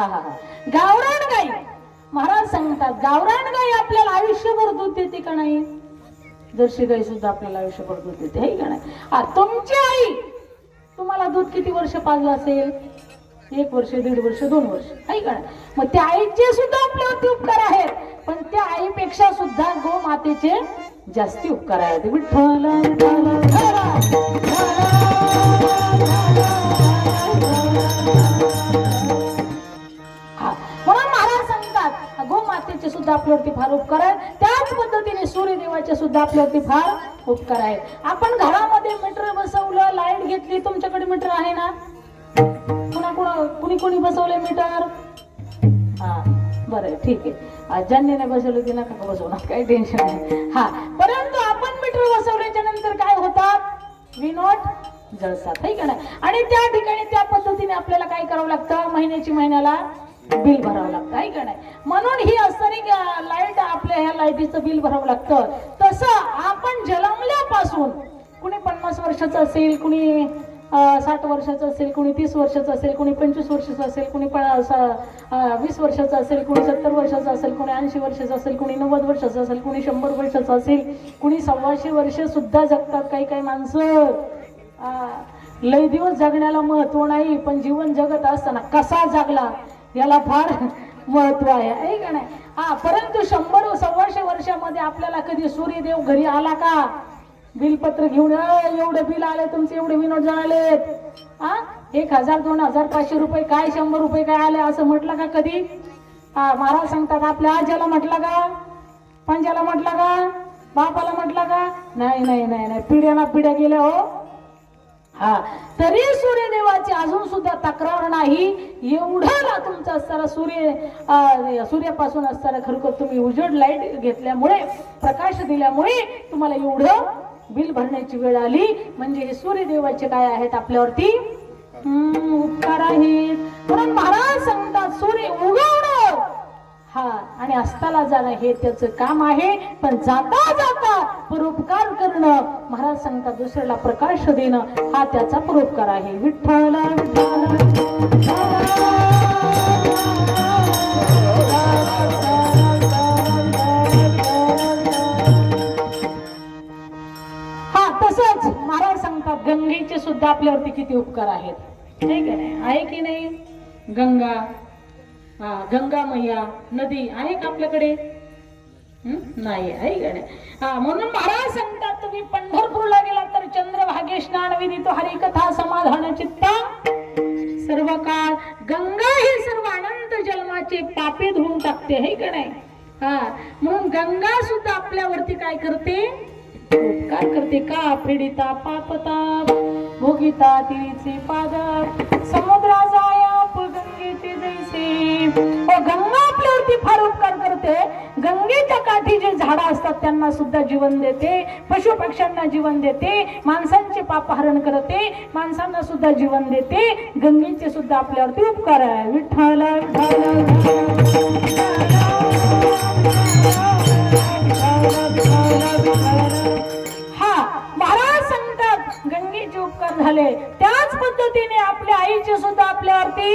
हा हा गावरान गाई महाराज सांगतात गावरान गाई आपल्याला आयुष्यभर दूध देते का नाही जर्सी गाई सुद्धा आपल्याला आयुष्यभर दूध देते हे का नाही तुमची आई तुम्हाला दूध किती वर्ष पाजलं असेल एक वर्ष दीड वर्ष दोन वर्ष आहे का नाही मग त्या आईचे सुद्धा आपल्यावरती उपकार आहेत पण त्या आईपेक्षा सुद्धा गो मातेचे जास्ती उपकार आहेत विठ्ठल गो सुद्धा आपल्यावरती फार उपकार आहेत. त्याच पद्धतीने सूर्यदेवाचे सुद्धा आपल्यावरती फार उपकार आहेत. आपण घरामध्ये मीटर बसवलं लाइट घेतली तुमच्याकडे मीटर आहे ना? कुणा कुणा कुणी कुणी बसवले मीटर हा बरं ठीक आहे. ज्यांनी नाही बसवलं की नका का बसवणार काही टेन्शन नाही. हा परंतु आपण मीटर बसवल्याच्या नंतर काय होतात? विनोट जळसात आहे का नाही? आणि त्या ठिकाणी त्या पद्धतीने आपल्याला काय करावं लागतं? महिन्याची महिन्याला बिल भरावं लागतं आहे का नाही? म्हणून ही असताना लाइट आपल्या ह्या लाईटीचं बिल भरावं लागतं. तसं आपण जन्मल्यापासून कुणी पन्नास वर्षाचं असेल कुणी साठ वर्षाचं असेल कुणी तीस वर्षाचं असेल कुणी पंचवीस वर्षाचं असेल कुणी वीस वर्षाचं असेल कुणी सत्तर वर्षाचं असेल कुणी ऐंशी वर्षाचं असेल कुणी नव्वद वर्षाचं असेल कुणी शंभर वर्षाचं असेल कुणी सव्वाशे वर्ष सुद्धा जगतात काही काही माणसं. लय दिवस जगण्याला महत्त्व नाही पण जीवन जगत असताना कसा जगला? याला फार महत्त्व आहे. आहे का नाही? हा परंतु शंभर सव्वाशे वर्षामध्ये आपल्याला कधी सूर्यदेव घरी आला का? बिलपत्र घेऊन "अ, बिल आले तुमचे एवढे विनोद जळालेत हा? एक हजार दोन हजार पाचशे रुपये काय शंभर रुपये काय आले असं म्हटलं का कधी? हा महाराज सांगतात आपल्या आज्याला म्हटलं का? पंजाला म्हटलं का? बापाला म्हटलं का? नाही नाही नाही नाही. पिढ्याना पिढ्या गेल्या हो. तरी सूर्यदेवाची अजून सुद्धा तक्रार नाही. एवढं ना तुमचं असताना सूर्य सूर्यापासून असताना खरोखर तुम्ही उजड लाइट घेतल्यामुळे प्रकाश दिल्यामुळे तुम्हाला एवढं बिल भरण्याची वेळ आली. म्हणजे हे सूर्यदेवाचे काय आहेत आपल्यावरती? उपकार आहेत. म्हणून महाराज सांगतात सूर्य उगव आणि अस्ताला जाणं हे त्याचं काम आहे. पण जाता जाता परोपकार करणं महाराज सांगता दुसऱ्याला प्रकाश देणं हा त्याचा परोपकार आहे. विठ्ठल हा तसंच महाराज सांगतात गंगेचे सुद्धा आपल्यावरती किती उपकार आहेत. ठीक आहे की नाही? गंगा हा गंगा मैया नदी आहे का आपल्याकडे? नाही आहे गणे हा म्हणून महाराज सांगतात तुम्ही पंढरपूरला गेला तर चंद्रभागे स्नान विधी तो हरिकथा समाधान चित्ता. सर्व काळ गंगा ही सर्व अनंत जन्माचे पापे धुवून टाकते हे का नाही? हा म्हणून गंगा सुद्धा आपल्यावरती काय करते? उपकार करते का? पीडिता पापताप भोगिता तिचे पादप समुद्रा जाया ओ हो, गंगा आपल्यावरती फार उपकार करते. गंगेच्या काठी जे झाडं असतात त्यांना सुद्धा जीवन देते. पशु पक्ष्यांना जीवन देते. माणसांचे पापहरण करते. माणसांना सुद्धा जीवन देते. गंगेचे सुद्धा आपल्यावरती उपकार आहे. विठ्ठल हा महाराज सांगतात गंगेचे उपकार झाले. त्याच पद्धतीने आपल्या आईचे सुद्धा आपल्यावरती